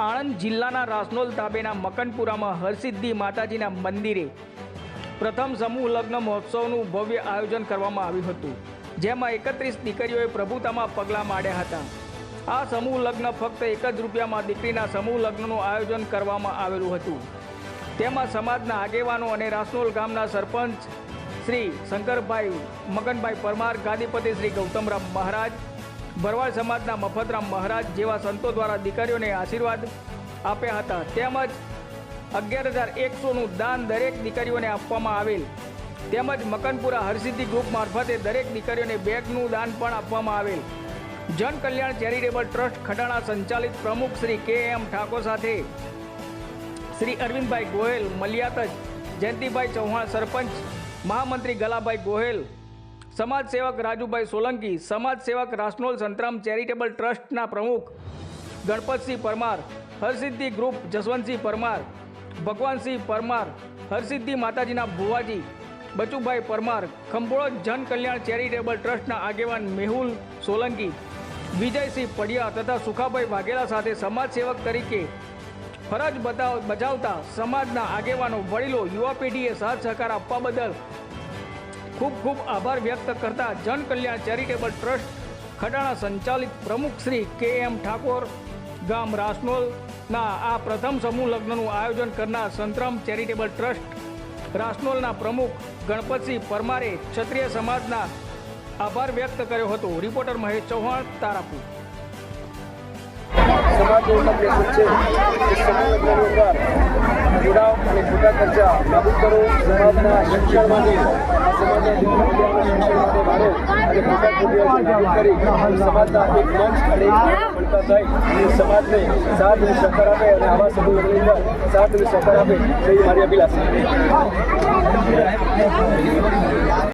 આણંદ જિલ્લાના રાસનોલ તાબેના મકનપુરામાં હરસિદ્ધિ માતાજીના મંદિરે પ્રથમ સમૂહ લગ્ન મહોત્સવનું ભવ્ય આયોજન કરવામાં આવ્યું હતું, જેમાં એકત્રીસ દીકરીઓએ પ્રભુતામાં પગલાં માંડ્યા હતા. આ સમૂહ લગ્ન ફક્ત એક જ રૂપિયામાં દીકરીના સમૂહ લગ્નનું આયોજન કરવામાં આવેલું હતું. તેમાં સમાજના આગેવાનો અને રાસનોલ ગામના સરપંચ શ્રી શંકરભાઈ, મગનભાઈ પરમાર, ગાદીપતિ શ્રી ગૌતમરામ મહારાજ ભરવાડ સમાજના મફતરામ મહારાજ જેવા સંતો દ્વારા દીકરીઓને આશીર્વાદ આપ્યા હતા. તેમજ અગિયાર હજાર એકસોનું દાન દરેક દીકરીઓને આપવામાં આવેલ. તેમજ મકનપુરા હરસિદ્ધિ ગ્રુપ મારફતે દરેક દીકરીઓને બેગનું દાન પણ આપવામાં આવેલ. જન કલ્યાણ ચેરિટેબલ ટ્રસ્ટ ખડાણા સંચાલિત પ્રમુખ શ્રી કે એમ ઠાકોર સાથે શ્રી અરવિંદભાઈ ગોહેલ મલિયાતજ જયંતિભાઈ ચૌહાણ સરપંચ, મહામંત્રી ગલાભાઈ ગોહેલ સમાજ સેવક રાજુભાઈ સોલંકી, સમાજ સેવક રાસનોલ સંતરામ ચેરિટેબલ ટ્રસ્ટના પ્રમુખ ગણપતસિંહ પરમાર, હરસિદ્ધિ ગ્રુપ જસવંતસિંહ પરમાર, ભગવાનસિંહ પરમાર, હરસિદ્ધિ માતાજીના ભુવાજી, બચુભાઈ પરમાર, ખંભોળો જન કલ્યાણ ચેરિટેબલ ટ્રસ્ટના આગેવાન મેહુલ સોલંકી, વિજયસિંહ પડિયા તથા સુખાભાઈ વાઘેલા સાથે સમાજ સેવક તરીકે ફરજ બજાવતા સમાજના આગેવાનો, વડીલો, યુવા પેઢીએ સાથ સહકાર આપવા બદલ ખૂબ ખૂબ આભાર વ્યક્ત કરતા જનકલ્યાણ ચેરિટેબલ ટ્રસ્ટ ખડાણા સંચાલિત પ્રમુખ શ્રી કે એમ ઠાકોર ગામ રાસનોલના આ પ્રથમ સમૂહ લગ્નનું આયોજન કરનાર સંતરામ ચેરિટેબલ ટ્રસ્ટ રાસનોલના પ્રમુખ ગણપતસિંહ પરમારે ક્ષત્રિય સમાજના આભાર વ્યક્ત કર્યો હતો. રિપોર્ટર મહેશ ચૌહાણ, તારાપુર. સમાજનો ખોટા ખર્ચા નાબૂદ કરો. સમાજના શિક્ષણ માટે, સમાજના દીકરીઓના શિક્ષણ માટે અને કરી. સમાજના સાથ અને સહકાર આપે અને આવા સમૂહ સાથ અને સહકાર મારી અભિલાષા.